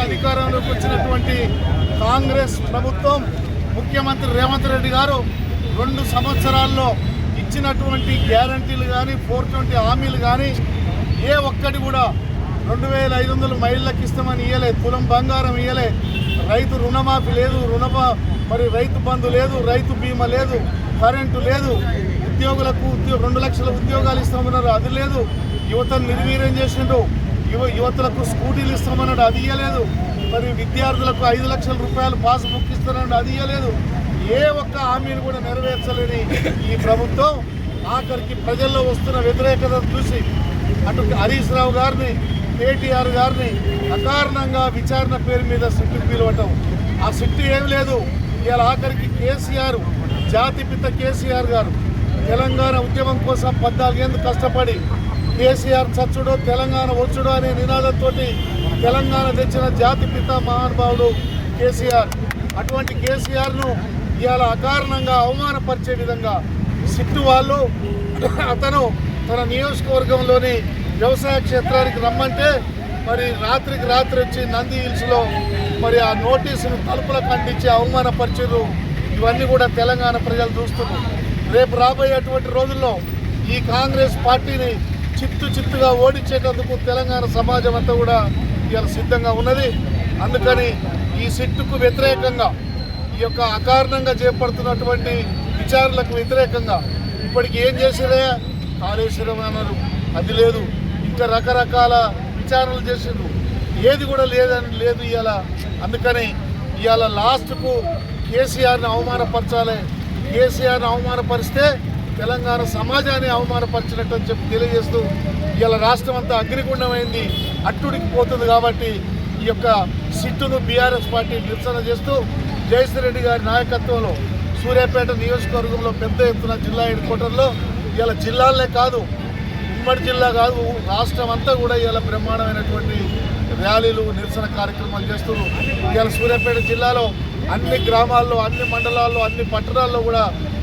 అధికారంలోకి వచ్చినటువంటి కాంగ్రెస్ ప్రభుత్వం ముఖ్యమంత్రి రేవంత్ రెడ్డి గారు రెండు సంవత్సరాల్లో ఇచ్చినటువంటి గ్యారంటీలు కానీ ఫోర్ ట్వంటీ హామీలు కానీ ఏ ఒక్కటి కూడా రెండు వేల ఐదు వందలు మహిళలకు ఇస్తామని ఇయ్యలే. తులం బంగారం ఇయ్యలే. రైతు రుణమాఫీ లేదు రుణమా మరి రైతు బంధు లేదు రైతు బీమా లేదు కరెంటు లేదు. ఉద్యోగులకు ఉద్యోగ రెండు లక్షల ఉద్యోగాలు ఇస్తామన్నారు అది లేదు. యువతను నిర్వీర్యం చేసిండు యువ యువతలకు స్కూటీలు ఇస్తామన్నాడు అది ఇవ్వలేదు మరి విద్యార్థులకు ఐదు లక్షల రూపాయలు పాస్ బుక్ ఇస్తానన్నాడు అది ఇవ్వలేదు ఏ ఒక్క హామీని కూడా నెరవేర్చలేని ఈ ప్రభుత్వం ఆఖరికి ప్రజల్లో వస్తున్న వ్యతిరేకత చూసి అటు హరీష్ రావు గారిని కేటీఆర్ గారిని అకారణంగా విచారణ పేరు మీద సిట్టు పిలవటం. ఆ సిట్టు ఏం లేదు. ఇవాళ ఆఖరికి కేసీఆర్ జాతిపిత కేసీఆర్ గారు. తెలంగాణ ఉద్యమం కోసం పద్నాలుగేందుకు కష్టపడి కేసీఆర్ చచ్చుడు తెలంగాణ వచ్చుడు అనే నినాదంతో తెలంగాణ తెచ్చిన జాతిపిత మహానుభావుడు కేసీఆర్. అటువంటి కేసీఆర్ను ఇవాళ అకారణంగా అవమానపరిచే విధంగా సిట్టు వాళ్ళు అతను తన నియోజకవర్గంలోని వ్యవసాయ క్షేత్రానికి రమ్మంటే మరి రాత్రికి రాత్రి వచ్చి నంది హిల్స్లో మరి ఆ నోటీసును తలుపులకు అంటించి అవమానపరిచారు ఇవన్నీ కూడా తెలంగాణ ప్రజలు చూస్తున్నారు. రేపు రాబోయేటువంటి రోజుల్లో ఈ కాంగ్రెస్ పార్టీని చిత్తు చిత్తుగా ఓడించేటందుకు తెలంగాణ సమాజం అంతా కూడా ఇవాళ సిద్ధంగా ఉన్నది. అందుకని ఈ సిట్టుకు వ్యతిరేకంగా ఈ యొక్క అకారణంగా చేపడుతున్నటువంటి విచారణలకు వ్యతిరేకంగా ఇప్పటికి ఏం చేసిరే కాళేశ్వరం అన్నారు. అది లేదు. ఇంకా రకరకాల విచారణలు చేసిండ్రు. ఏది కూడా లేదని లేదు ఇవాళ అందుకని ఇవాళ లాస్ట్కు కేసీఆర్ని అవమానపరచాలి. కేసీఆర్ని అవమానపరిస్తే తెలంగాణ సమాజాన్ని అవమానపరిచినట్టు అని చెప్పి తెలియజేస్తూ ఇవాళ రాష్ట్రం అంతా అగ్నిగుండమైంది. అట్టుడికి పోతుంది కాబట్టి ఈ యొక్క సిట్టును బీఆర్ఎస్ పార్టీ నిరసన చేస్తూ జయశ్రీ రెడ్డి గారి నాయకత్వంలో సూర్యాపేట నియోజకవర్గంలో పెద్ద ఎత్తున జిల్లా హెడ్ క్వార్టర్లో ఇలా జిల్లాలనే కాదు ఉమ్మడి జిల్లా కాదు రాష్ట్రం అంతా కూడా ఇలా బ్రహ్మాండమైనటువంటి ర్యాలీలు నిరసన కార్యక్రమాలు చేస్తున్నారు ఇవాళ సూర్యాపేట జిల్లాలో అన్ని గ్రామాల్లో అన్ని మండలాల్లో అన్ని పట్టణాల్లో కూడా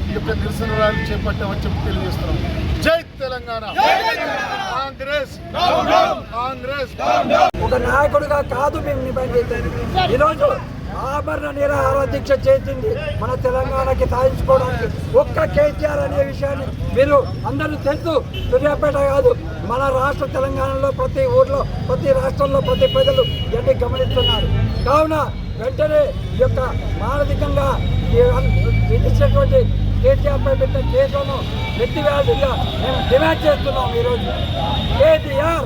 ఈ యొక్క నిరసన ర్యాలీ చేపట్టామని చెప్పి తెలియజేస్తున్నాం. జై తెలంగాణ! కాంగ్రెస్! కాంగ్రెస్! ఒక నాయకుడిగా కాదు మేము ఈరోజు ఆభరణ నిరాహార దీక్ష చేసింది మన తెలంగాణకి సాధించుకోవడానికి ఒక్క కేసీఆర్ అనే విషయాన్ని మీరు అందరూ తెలుసు. సూర్యాపేట కాదు మన రాష్ట్ర తెలంగాణలో ప్రతి ఊర్లో ప్రతి రాష్ట్రంలో ప్రతి ప్రజలు ఇవన్నీ గమనిస్తున్నారు? కావున వెంటనే ఈ యొక్క మానసికంగా విధించినటువంటి కేసీఆర్ పై పెట్టిన కేసులను ఎత్తివేయాల్సిందిగా మేము డిమాండ్ చేస్తున్నాం ఈరోజు. కేసీఆర్!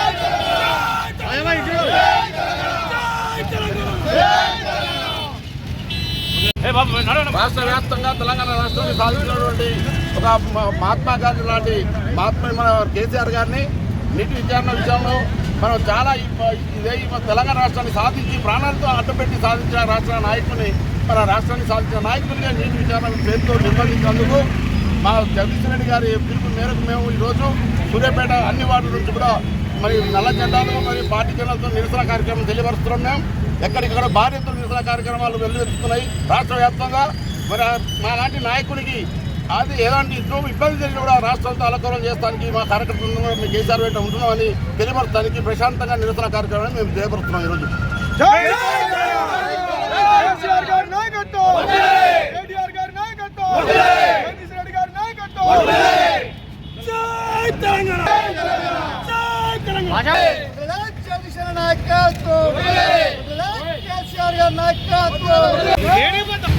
రాష్ట్ర వ్యాప్తంగా తెలంగాణ రాష్ట్రాన్ని సాధించినటువంటి ఒక మహాత్మా గాంధీ లాంటి మహాత్మా మన కేసీఆర్ గారిని నీటి విచారణ విషయంలో మనం చాలా ఇదే తెలంగాణ రాష్ట్రాన్ని సాధించి ప్రాణాలతో అడ్డపెట్టి సాధించిన రాష్ట్ర నాయకుని మన రాష్ట్రాన్ని సాధించిన నాయకునిగా నీటి విచారణ పేరుతో నిర్వహించినందుకు మా జగదీష్ రెడ్డి గారి పిలుపు మేరకు మేము ఈరోజు సూర్యాపేట అన్ని వార్డుల నుంచి కూడా మరి నల్ల జెండాలు మరియు పార్టీ జెండాలతో నిరసన కార్యక్రమం తెలియపరుస్తున్నాం. మేము ఎక్కడికక్కడ భారీ ఎత్తున నిరసన కార్యక్రమాలు వెల్లువెత్తుతున్నాయి రాష్ట్ర వ్యాప్తంగా మరి మా లాంటి నాయకుడికి అది ఎలాంటి ఇద్దరు ఇబ్బంది జరిగినా కూడా రాష్ట్రంతో అలకూలం చేస్తానికి మా కార్యకర్తలు మేము కేసీఆర్ వెంట ఉంటున్నామని తెలియపరచడానికి ప్రశాంతంగా నిరసన కార్యక్రమాన్ని మేము చేపడుతున్నాం ఈరోజు காத்து